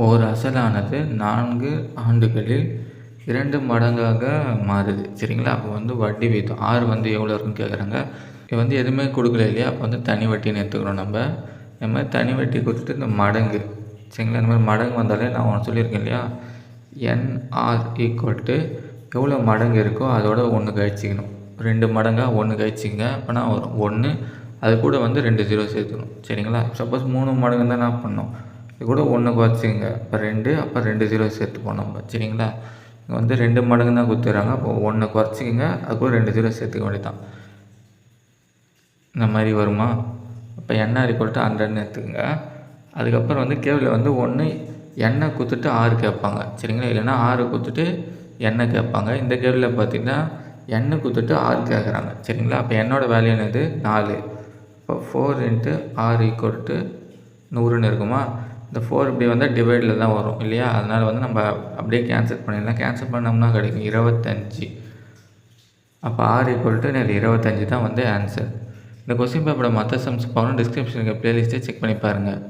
ஓர் அசலானது நான்கு ஆண்டுகளில் இரண்டு மடங்காக மாறுது. சரிங்களா? அப்போ வந்து வட்டி வீதம் ஆறு வந்து எவ்வளோ இருக்குன்னு கேட்குறாங்க. இது வந்து எதுவுமே கொடுக்கல இல்லையா? அப்போ வந்து தனி வட்டின்னு எடுத்துக்கிறோம் நம்ம. இந்த மாதிரி தனி வட்டி கொடுத்துட்டு இந்த மடங்கு சரிங்களா? இந்த மாதிரி மடங்கு வந்தாலே நான் ஒன்று சொல்லியிருக்கேன் இல்லையா? என்ஆர் ஈக்குவல் டு எவ்வளோ மடங்கு இருக்கோ அதோட ஒன்று கழிச்சிக்கணும். ரெண்டு மடங்காக ஒன்று கழிச்சிங்க அப்போனா வரும். ஒன்று அது கூட வந்து ரெண்டு ஜீரோ சேர்த்துக்கணும். சரிங்களா? சப்போஸ் மூணு மடங்கு தான் நான் பண்ணோம். இது கூட ஒன்று குறைச்சிங்க இப்போ ரெண்டு அப்போ ரெண்டு ஜீரோ சேர்த்துப்போம் நம்ம சரிங்களா? இங்கே வந்து ரெண்டு மடங்கு தான் கொடுத்துட்றாங்க அப்போ ஒன்று குறைச்சிக்கிங்க. அது கூட ரெண்டு ஜீரோ சேர்த்துக்க வேண்டியதான் இந்த மாதிரி வருமா? இப்போ எண்ணெய் ஈக்குவல் ஹண்ட்ரட்னு எடுத்துக்கோங்க. அதுக்கப்புறம் வந்து கேவில் வந்து ஒன்று எண்ணெய் கொடுத்துட்டு ஆறு கேட்பாங்க. சரிங்களா? இல்லைன்னா ஆறு கொடுத்துட்டு எண்ணெய் கேட்பாங்க. இந்த கேவில் பார்த்திங்கன்னா எண்ணெய் கொடுத்துட்டு ஆறு கேட்குறாங்க. சரிங்களா? அப்போ என்னோடய வேல்யூ என்னது? நாலு. இப்போ ஃபோர் இன்ட்டு ஆறு ஈக்குவல் டு நூறுன்னு இருக்குமா? இந்த ஃபோர் இப்படி வந்தால் டிவைடில் தான் வரும் இல்லையா? அதனால் வந்து நம்ம அப்படியே கேன்சல் பண்ணிடலாம். கேன்சல் பண்ணோம்னா கிடைக்கும் இருபத்தஞ்சி. அப்போ ஆர் ஈக்குவல் டு எனக்கு இருபத்தஞ்சி தான் வந்து ஆன்சர் இந்த கொஸ்டின் பேப்பரோட மற்ற சம்ஸ் பார்க்கணும் டிஸ்கிரிப்ஷனுக்கு ப்ளேலிஸ்ட்டே செக் பண்ணி பாருங்கள்